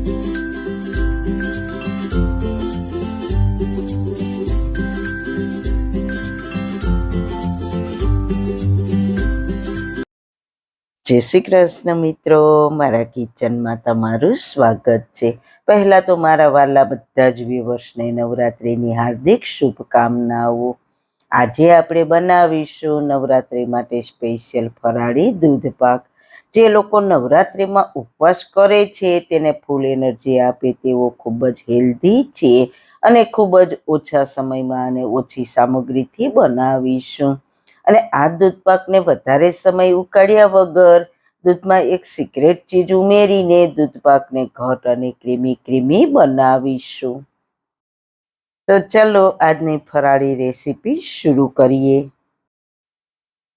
જય શ્રી કૃષ્ણ મિત્રો, મારા કિચનમાં તમારું સ્વાગત છે. પહેલાં તો મારા વાલા બધા જ વ્યુવર્સને નવરાત્રિની હાર્દિક શુભકામનાઓ. આજે આપણે બનાવીશું નવરાત્રિ માટે સ્પેશિયલ ફરાળી દૂધ પાક જે લોકો નવરાત્રિમાં ઉપવાસ કરે છે, તેને ફૂલ એનર્જી આપે તેવો ખૂબ જ હેલ્ધી છે અને ખૂબ જ ઓછા સમયમાં અને ઓછી સામગ્રીથી બનાવીશું. અને આ દૂધ પાકને વધારે સમય ઉકાળ્યા વગર દૂધમાં એક સિક્રેટ ચીજ ઉમેરીને દૂધ પાકને ઘટ અને ક્રીમી ક્રીમી બનાવીશું. તો ચલો આજની ફરાળી રેસીપી શરૂ કરીએ.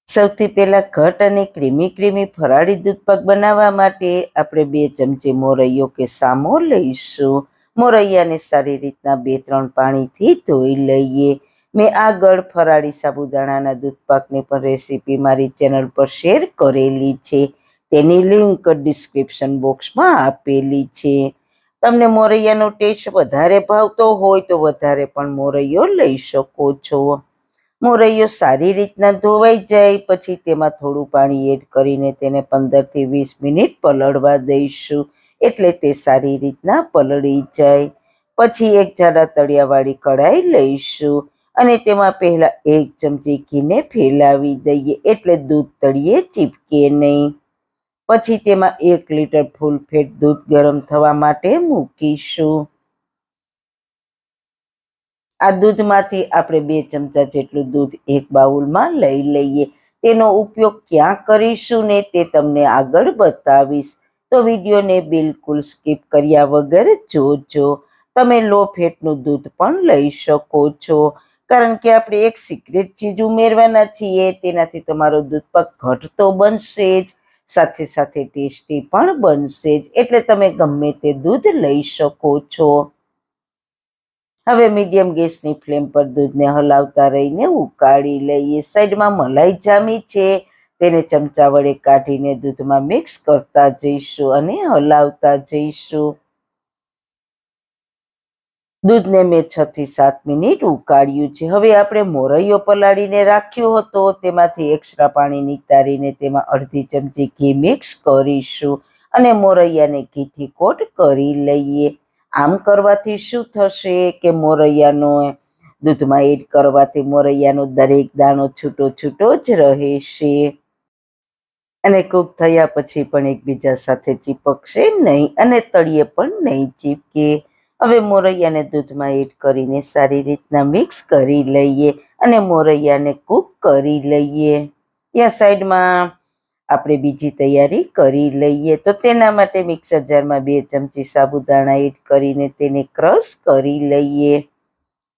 સૌથી પહેલાં ઘટ અને ક્રીમી ક્રીમી ફરાળી દૂધપાક બનાવવા માટે આપણે બે ચમચી મોરૈયો કે સામો લઈશું. મોરૈયાને સારી રીતના બે ત્રણ પાણીથી ધોઈ લઈએ. મેં આગળ ફરાળી સાબુદાણાના દૂધપાકની પણ રેસીપી મારી ચેનલ પર શેર કરેલી છે. તેની લિંક ડિસ્ક્રિપ્શન બોક્સમાં આપેલી છે. તમને મોરૈયાનો ટેસ્ટ વધારે ભાવતો હોય તો વધારે પણ મોરૈયો લઈ શકો છો. મોરૈયો સારી રીતના ધોવાઈ જાય, પછી તેમાં થોડું પાણી એડ કરીને તેને પંદરથી વીસ મિનિટ પલળવા દઈશું. એટલે તે સારી રીતના પલળી જાય. પછી એક જાડા તળિયાવાળી કઢાઈ લઈશું અને તેમાં પહેલાં એક ચમચી ઘીને ફેલાવી દઈએ, એટલે દૂધ તળિયે ચીપકે નહીં. પછી તેમાં એક લીટર ફૂલ ફેટ દૂધ ગરમ થવા માટે મૂકીશું. આ દૂધમાંથી આપણે બે ચમચા જેટલું દૂધ એક બાઉલમાં લઈ લઈએ. તેનો ઉપયોગ ક્યાં કરીશું ને તે તમને આગળ બતાવીશ. તો વિડીયોને બિલકુલ સ્કીપ કર્યા વગર જોજો. તમે લો ફેટનું દૂધ પણ લઈ શકો છો. કારણ કે આપણે એક સિક્રેટ ચીજ ઉમેરવાના છીએ, તેનાથી તમારો દૂધ પાક ઘટતો બનશે જ. સાથે સાથે ટેસ્ટી પણ બનશે જ. એટલે તમે ગમે તે દૂધ લઈ શકો છો. હવે મીડિયમ ગેસની ફ્લેમ પર દૂધને હલાવતા રહીને ઉકાળી લઈએ. સાઈડમાં મલાઈ જામી છે. તેને ચમચા વડે કાઢીને દૂધમાં મિક્સ કરતા જઈશું અને હલાવતા જઈશું. દૂધને મેં છ થી સાત મિનિટ ઉકાળ્યું છે. હવે આપણે મોરૈયો પલાળીને રાખ્યો હતો. તેમાંથી એક્સ્ટ્રા પાણી નિતારીને તેમાં અડધી ચમચી ઘી મિક્સ કરીશું અને મોરૈયાને ઘીથી કોટ કરી લઈએ. આમ કરવાથી શું થશે કે મોરૈયાનો દૂધમાં એડ કરવાથી મોરૈયાનો દરેક દાણો છૂટો છૂટો જ રહેશે. અને કૂક થયા પછી પણ એકબીજા સાથે ચીપકશે નહીં અને તળિયે પણ નહીં ચીપકે. હવે મોરૈયાને દૂધમાં એડ કરીને સારી રીતના મિક્સ કરી લઈએ અને મોરૈયાને કૂક કરી લઈએ. ત્યાં સાઈડમાં આપણે બીજી તૈયારી કરી લઈએ. તો તેના માટે મિક્સર જારમાં બે ચમચી સાબુદાણા એડ કરીને તેને ક્રશ કરી લઈએ.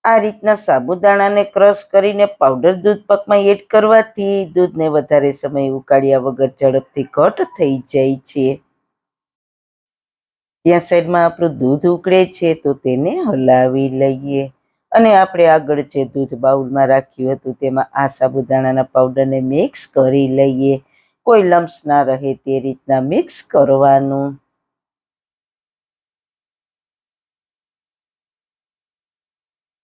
આ રીતના સાબુદાણાને ક્રશ કરીને પાવડર દૂધ પાકમાં એડ કરવાથી દૂધને વધારે સમય ઉકાળ્યા વગર ઝડપથી ઘટ થઈ જાય છે. ત્યાં સાઈડમાં આપણું દૂધ ઉકળે છે તો તેને હલાવી લઈએ. અને આપણે આગળ જે દૂધ બાઉલમાં રાખ્યું હતું તેમાં આ સાબુદાણાના પાવડરને મિક્સ કરી લઈએ. કોઈ લમ્સ ના રહે તે રીતના મિક્સ કરવાનું.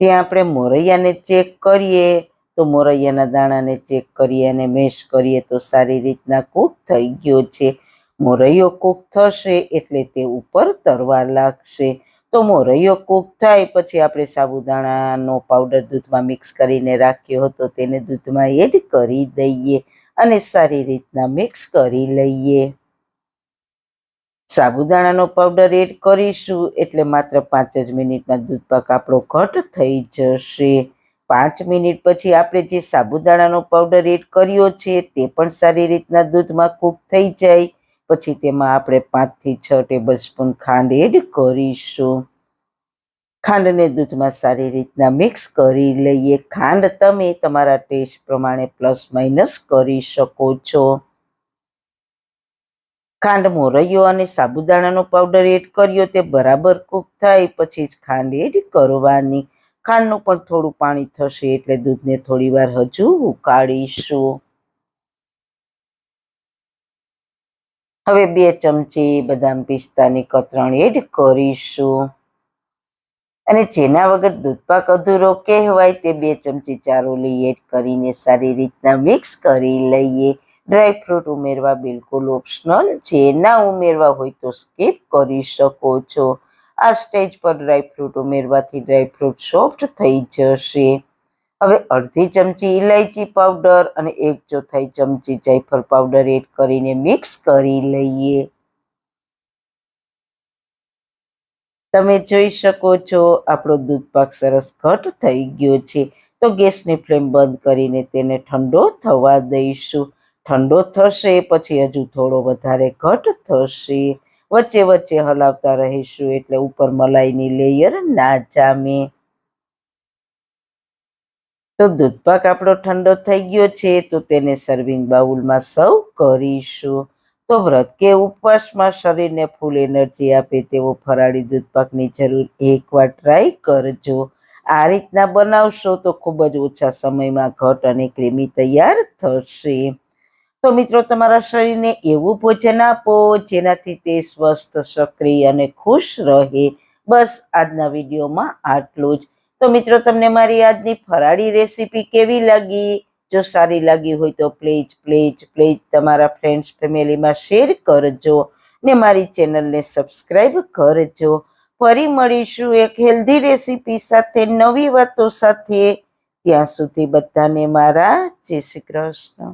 ત્યાં આપણે મોરૈયાને ચેક કરીએ, તો મોરૈયાના દાણાને ચેક કરીએ અને મેશ કરીએ તો સારી રીતના કૂક થઈ ગયો છે. મોરૈયો કૂક થશે એટલે તે ઉપર તરવા લાગશે. તો મોરૈયો કૂક થાય પછી આપણે સાબુદાણાનો પાવડર દૂધમાં મિક્સ કરીને રાખ્યો હતો તેને દૂધમાં એડ કરી દઈએ. અને સારી રીતના મિક્સ કરી લઈએ. સાબુદાણાનો પાવડર એડ કરીશું, એટલે માત્ર પાંચ જ મિનિટમાં દૂધ પાક આપણો ઘટ થઈ જશે. પાંચ મિનિટ પછી આપણે જે સાબુદાણાનો પાવડર એડ કર્યો છે, તે પણ સારી રીતના દૂધમાં કૂક થઈ જાય. પછી તેમાં આપણે પાંચથી છ ટેબલ સ્પૂન ખાંડ એડ કરીશું. ખાંડને દૂધમાં સારી રીતના મિક્સ કરી લઈએ. ખાંડ તમે તમારા ટેસ્ટ પ્રમાણે પ્લસ માઇનસ કરી શકો છો. ખાંડ મોરૈયો અને સાબુદાણાનો પાવડર એડ કર્યો, તે બરાબર કૂક થાય, પછી જ ખાંડ એડ કરવાની. ખાંડનું પણ થોડું પાણી થશે, એટલે દૂધને થોડી વાર હજુ ઉકાળીશું. હવે બે ચમચી બદામ પિસ્તાની કતરણ એડ કરીશું. અને જેના વગર દૂધપાક અધૂરો કહેવાય તે બે ચમચી ચારોલી એડ કરીને સારી રીતના મિક્સ કરી લઈએ. ડ્રાય ફ્રૂટ ઉમેરવા બિલકુલ ઓપ્શનલ છે. ના ઉમેરવા હોય તો સ્કીપ કરી શકો છો. આ સ્ટેજ પર ડ્રાય ફ્રૂટ ઉમેરવાથી ડ્રાય ફ્રૂટ સોફ્ટ થઈ જશે. હવે અડધી ચમચી ઇલાયચી પાવડર અને એક ચોથાઈ ચમચી જાયફળ પાવડર એડ કરીને મિક્સ કરી લઈએ. તમે જોઈ શકો છો, આપણો દૂધપાક સરસ ઘટ થઈ ગયો છે. તો ગેસની ફ્લેમ બંધ કરીને તેને ઠંડો થવા દઈશું. ઠંડો થશે, પછી હજુ થોડો વધારે ઘટ થશે. વચ્ચે વચ્ચે હલાવતા રહીશું, એટલે ઉપર મલાઈની લેયર ના જામે. તો દૂધપાક આપણો ઠંડો થઈ ગયો છે, તો તેને સર્વિંગ બાઉલમાં સર્વ કરીશું. તો વ્રત કે ઉપવાસમાં શરીરને ફૂલ એનર્જી આપે તેવો ફરાળી દૂધપાકની જરૂર એકવાર ટ્રાય કરજો. આ રીતના બનાવશો તો ખૂબ જ ઓછા સમયમાં ઘટ અને ક્રીમી તૈયાર થશે. તો મિત્રો, તમારા શરીરને એવું ભોજન આપો જેનાથી તે સ્વસ્થ, સક્રિય અને ખુશ રહે. બસ આજના વિડીયોમાં આટલું જ. તો મિત્રો, તમને મારી આજની ફરાળી રેસીપી કેવી લાગી? જો સારી લાગી હોય તો પ્લીઝ પ્લીઝ પ્લીઝ તમારા ફ્રેન્ડ્સ ફેમિલીમાં શેર કરજો ને મારી ચેનલને સબસ્ક્રાઈબ કરજો. ફરી મળીશું એક હેલ્ધી રેસીપી સાથે, નવી વાતો સાથે. ત્યાં સુધી બધાને મારા જય શ્રી કૃષ્ણ.